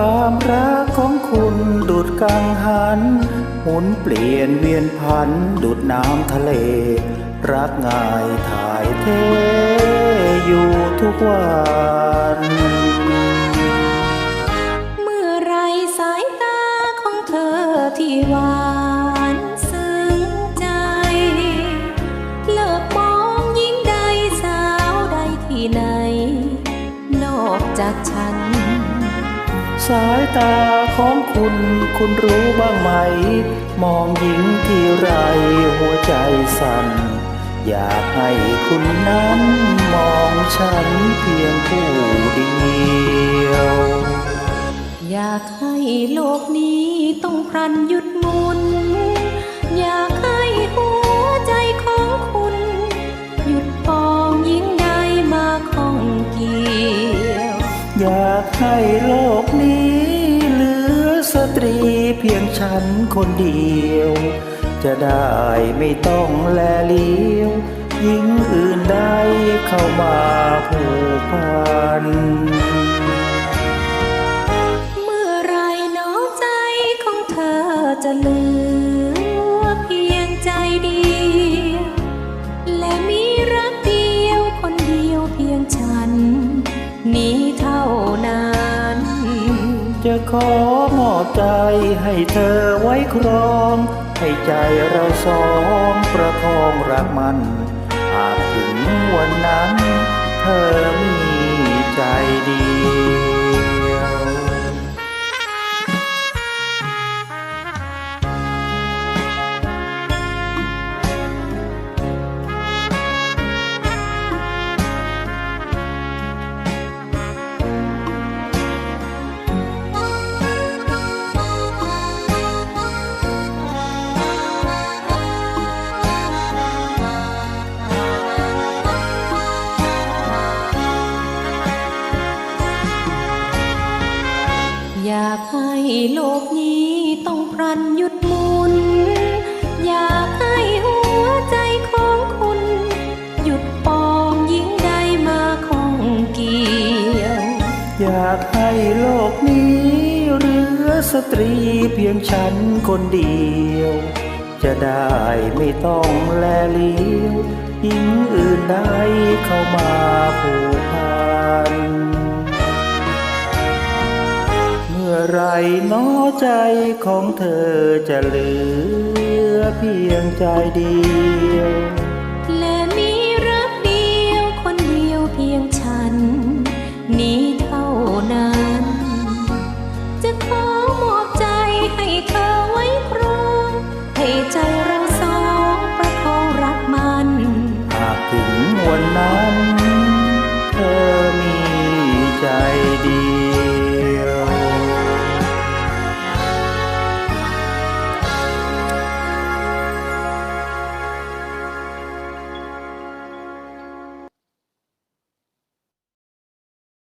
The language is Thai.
ความรักของคุณดุดกังหัน หมุนเปลี่ยนเวียนพันดุดน้ำทะเล รักง่ายถ่ายเทอยู่ทุกวันเมื่อไรสายตาของเธอที่หวานซึ้งใจ เลิกมองยิ่งใดสาวใดที่ไหน นอกจากฉัน สายตาของคุณคุณรู้บ้างไหม มองหญิงที่ไรหัวใจสั่น อยากให้คุณนั้นมองฉันเพียงผู้เดียว อยากให้โลกนี้ต้องพรันหยุด ให้โลกนี้เหลือสตรีเพียงฉันคนเดียว จะได้ไม่ต้องแลเลี้ยวหญิงอื่นใดเข้ามาผูกพัน ขอมอบใจให้เธอไว้ครอง ให้ใจเราสองประคองรักมัน อาจถึงวันนั้น เธอมีใจดี อยากให้โลกนี้ต้องพรันหยุดมุน อยากให้หัวใจของคุณ หยุดปองยิ่งใดมาของเกี่ยว อยากให้โลกนี้เหลือสตรีเพียงฉันคนเดียว จะได้ไม่ต้องแลเลี้ยวหญิงอื่นได้เข้ามาผูกพัน ไรน้อใจของเธอจะเหลือเพียงใจเดียว และมีรักเดียวคนเดียวเพียงฉัน นี้เท่านั้น